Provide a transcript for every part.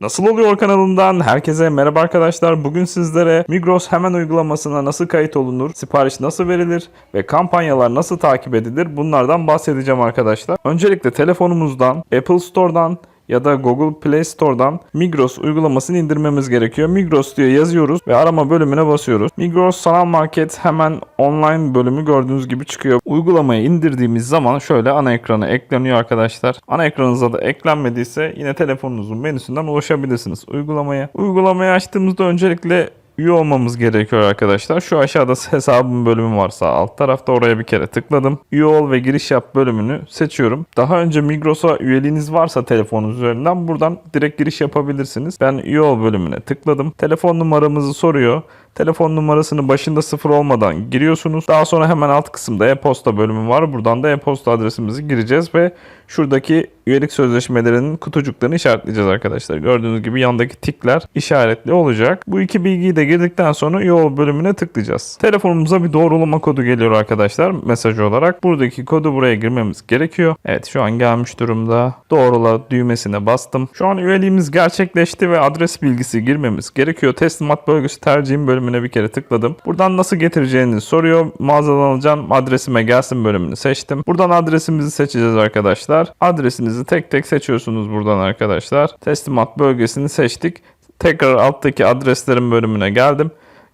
Nasıl oluyor kanalından herkese merhaba arkadaşlar. Bugün sizlere Migros hemen uygulamasına nasıl kayıt olunur, sipariş nasıl verilir ve kampanyalar nasıl takip edilir bunlardan bahsedeceğim arkadaşlar. Öncelikle telefonumuzdan, Apple Store'dan ya da Google Play Store'dan Migros uygulamasını indirmemiz gerekiyor. Migros diye yazıyoruz ve arama bölümüne basıyoruz. Migros sanal market hemen online bölümü gördüğünüz gibi çıkıyor. Uygulamayı indirdiğimiz zaman şöyle ana ekrana ekleniyor arkadaşlar. Ana ekranınıza da eklenmediyse yine telefonunuzun menüsünden ulaşabilirsiniz uygulamaya. Uygulamayı açtığımızda öncelikle üye olmamız gerekiyor arkadaşlar. Şu aşağıda hesabım bölümü varsa alt tarafta oraya bir kere tıkladım. Üye ol ve giriş yap bölümünü seçiyorum. Daha önce Migros'a üyeliğiniz varsa telefonunuz üzerinden buradan direkt giriş yapabilirsiniz. Ben üye ol bölümüne tıkladım. Telefon numaramızı soruyor. Telefon numarasını başında sıfır olmadan giriyorsunuz. Daha sonra hemen alt kısımda e-posta bölümü var. Buradan da e-posta adresimizi gireceğiz ve şuradaki üyelik sözleşmelerinin kutucuklarını işaretleyeceğiz arkadaşlar. Gördüğünüz gibi yandaki tikler işaretli olacak. Bu iki bilgiyi de girdikten sonra üye ol bölümüne tıklayacağız. Telefonumuza bir doğrulama kodu geliyor arkadaşlar mesaj olarak. Buradaki kodu buraya girmemiz gerekiyor. Evet şu an gelmiş durumda. Doğrula düğmesine bastım. Şu an üyeliğimiz gerçekleşti ve adres bilgisi girmemiz gerekiyor. Teslimat bölgesi tercihim bölümüne bir kere tıkladım. Buradan nasıl getireceğinizi soruyor. Mağazadan alacağım adresime gelsin bölümünü seçtim. Buradan adresimizi seçeceğiz arkadaşlar. Adresinizi tek tek seçiyorsunuz buradan arkadaşlar. Teslimat bölgesini seçtik. Tekrar alttaki adreslerin bölümüne geldim.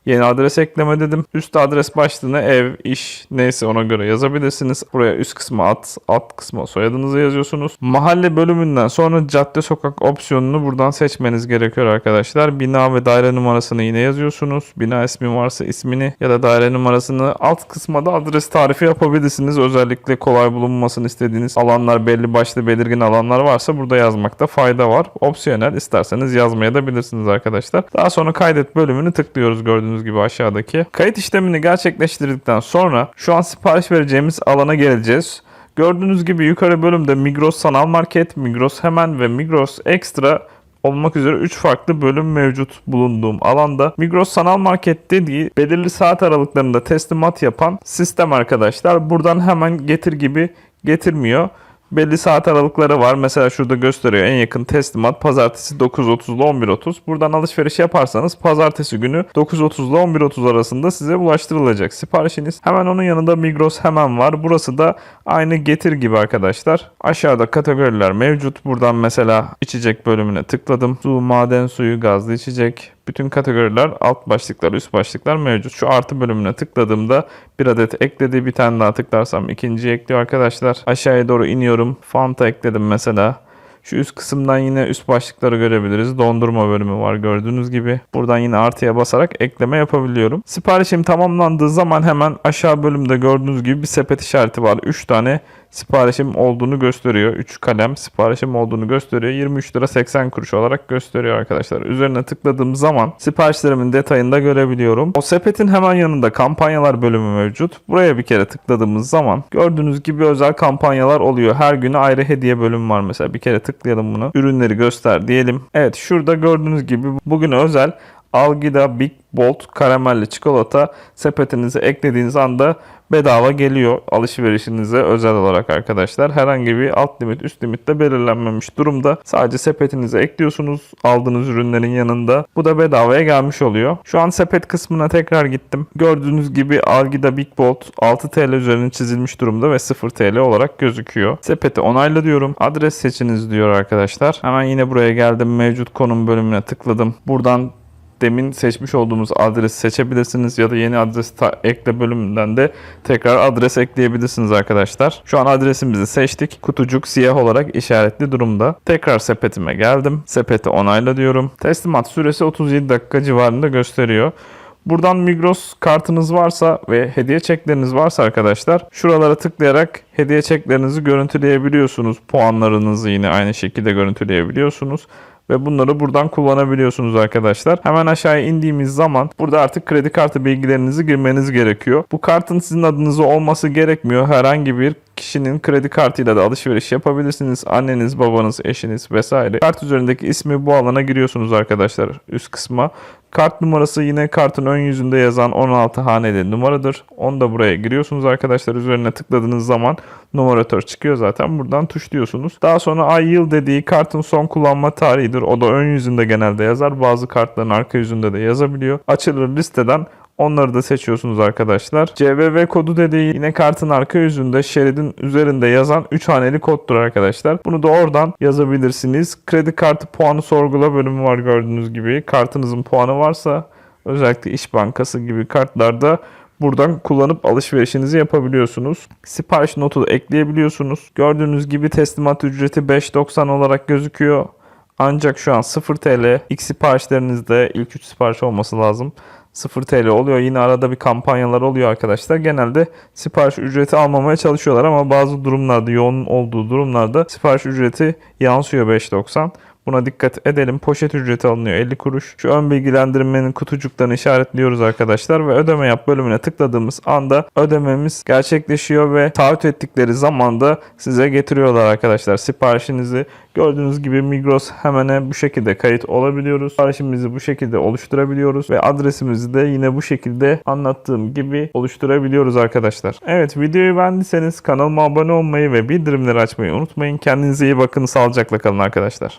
Yeni adres ekleme dedim. Üst adres başlığına ev, iş neyse ona göre yazabilirsiniz. Buraya üst kısma at, alt kısma soyadınızı yazıyorsunuz. Mahalle bölümünden sonra cadde sokak opsiyonunu buradan seçmeniz gerekiyor arkadaşlar. Bina ve daire numarasını yine yazıyorsunuz. Bina ismi varsa ismini ya da daire numarasını alt kısma da adres tarifi yapabilirsiniz. Özellikle kolay bulunmasını istediğiniz alanlar belli başlı belirgin alanlar varsa burada yazmakta fayda var. Opsiyonel isterseniz yazmaya da bilirsiniz arkadaşlar. Daha sonra kaydet bölümünü tıklıyoruz gördüğünüz gibi aşağıdaki. Kayıt işlemini gerçekleştirdikten sonra şu an sipariş vereceğimiz alana geleceğiz. Gördüğünüz gibi yukarı bölümde Migros Sanal Market, Migros Hemen ve Migros Extra olmak üzere 3 farklı bölüm mevcut bulunduğum alanda. Migros Sanal Market dediği belirli saat aralıklarında teslimat yapan sistem arkadaşlar. Buradan hemen getir gibi getirmiyor belli saat aralıkları var. Mesela şurada gösteriyor en yakın teslimat pazartesi 9.30 ile 11.30. Buradan alışveriş yaparsanız pazartesi günü 9.30 ile 11.30 arasında size ulaştırılacak siparişiniz. Hemen onun yanında Migros hemen var. Burası da aynı getir gibi arkadaşlar. Aşağıda kategoriler mevcut. Buradan mesela içecek bölümüne tıkladım. Su, maden suyu, gazlı içecek, bütün kategoriler, alt başlıklar, üst başlıklar mevcut. Şu artı bölümüne tıkladığımda bir adet ekledi. Bir tane daha tıklarsam ikinciyi ekliyor arkadaşlar. Aşağıya doğru iniyorum. Fanta ekledim mesela. Şu üst kısımdan yine üst başlıkları görebiliriz. Dondurma bölümü var gördüğünüz gibi. Buradan yine artıya basarak ekleme yapabiliyorum. Siparişim tamamlandığı zaman hemen aşağı bölümde gördüğünüz gibi bir sepet işareti var. 3 tane siparişim olduğunu gösteriyor. 3 kalem siparişim olduğunu gösteriyor. 23 lira 80 kuruş olarak gösteriyor arkadaşlar. Üzerine tıkladığım zaman siparişlerimin detayını da görebiliyorum. O sepetin hemen yanında kampanyalar bölümü mevcut. Buraya bir kere tıkladığımız zaman gördüğünüz gibi özel kampanyalar oluyor. Her günü ayrı hediye bölümü var mesela. Bir kere tıklayalım bunu. Ürünleri göster diyelim. Evet şurada gördüğünüz gibi bugün özel Algida Big Bolt karamelli çikolata sepetinize eklediğiniz anda bedava geliyor alışverişinize özel olarak arkadaşlar. Herhangi bir alt limit üst limit de belirlenmemiş durumda. Sadece sepetinize ekliyorsunuz aldığınız ürünlerin yanında. Bu da bedavaya gelmiş oluyor. Şu an sepet kısmına tekrar gittim. Gördüğünüz gibi Algida Big Bolt 6 TL üzerine çizilmiş durumda ve 0 TL olarak gözüküyor. Sepeti onayla diyorum. Adres seçiniz diyor arkadaşlar. Hemen yine buraya geldim. Mevcut konum bölümüne tıkladım. Buradan demin seçmiş olduğumuz adresi seçebilirsiniz ya da yeni adres ekle bölümünden de tekrar adres ekleyebilirsiniz arkadaşlar. Şu an adresimizi seçtik. Kutucuk siyah olarak işaretli durumda. Tekrar sepetime geldim. Sepeti onayla diyorum. Teslimat süresi 37 dakika civarında gösteriyor. Buradan Migros kartınız varsa ve hediye çekleriniz varsa arkadaşlar şuralara tıklayarak hediye çeklerinizi görüntüleyebiliyorsunuz. Puanlarınızı yine aynı şekilde görüntüleyebiliyorsunuz ve bunları buradan kullanabiliyorsunuz arkadaşlar. Hemen aşağıya indiğimiz zaman burada artık kredi kartı bilgilerinizi girmeniz gerekiyor. Bu kartın sizin adınıza olması gerekmiyor. Herhangi bir kişinin kredi kartıyla da alışveriş yapabilirsiniz. Anneniz, babanız, eşiniz vesaire. Kart üzerindeki ismi bu alana giriyorsunuz arkadaşlar üst kısma. Kart numarası yine kartın ön yüzünde yazan 16 haneli numaradır. Onu da buraya giriyorsunuz arkadaşlar. Üzerine tıkladığınız zaman numaratör çıkıyor zaten. Buradan tuşluyorsunuz. Daha sonra ay yıl dediği kartın son kullanma tarihidir. O da ön yüzünde genelde yazar. Bazı kartların arka yüzünde de yazabiliyor. Açılır listeden Onları da seçiyorsunuz arkadaşlar. CVV kodu dediği yine kartın arka yüzünde şeridin üzerinde yazan 3 haneli koddur arkadaşlar. Bunu da oradan yazabilirsiniz. Kredi kartı puanı sorgula bölümü var gördüğünüz gibi. Kartınızın puanı varsa özellikle İş Bankası gibi kartlarda Buradan kullanıp alışverişinizi yapabiliyorsunuz. Sipariş notu da ekleyebiliyorsunuz. Gördüğünüz gibi teslimat ücreti 5.90 olarak gözüküyor. Ancak şu an 0 TL. İlk siparişlerinizde ilk 3 sipariş olması lazım. 0 TL oluyor. Yine arada bir kampanyalar oluyor arkadaşlar. Genelde sipariş ücreti almamaya çalışıyorlar ama bazı durumlarda yoğun olduğu durumlarda sipariş ücreti yansıyor 5.90. Buna dikkat edelim. Poşet ücreti alınıyor 50 kuruş. Şu ön bilgilendirmenin kutucuklarını işaretliyoruz arkadaşlar ve ödeme yap bölümüne tıkladığımız anda ödememiz gerçekleşiyor ve taahhüt ettikleri zamanda size getiriyorlar arkadaşlar siparişinizi. Gördüğünüz gibi Migros hemen bu şekilde kayıt olabiliyoruz. Siparişimizi bu şekilde oluşturabiliyoruz ve adresimizi de yine bu şekilde anlattığım gibi oluşturabiliyoruz arkadaşlar. Evet videoyu beğendiyseniz kanalıma abone olmayı ve bildirimleri açmayı unutmayın. Kendinize iyi bakın. Sağlıcakla kalın arkadaşlar.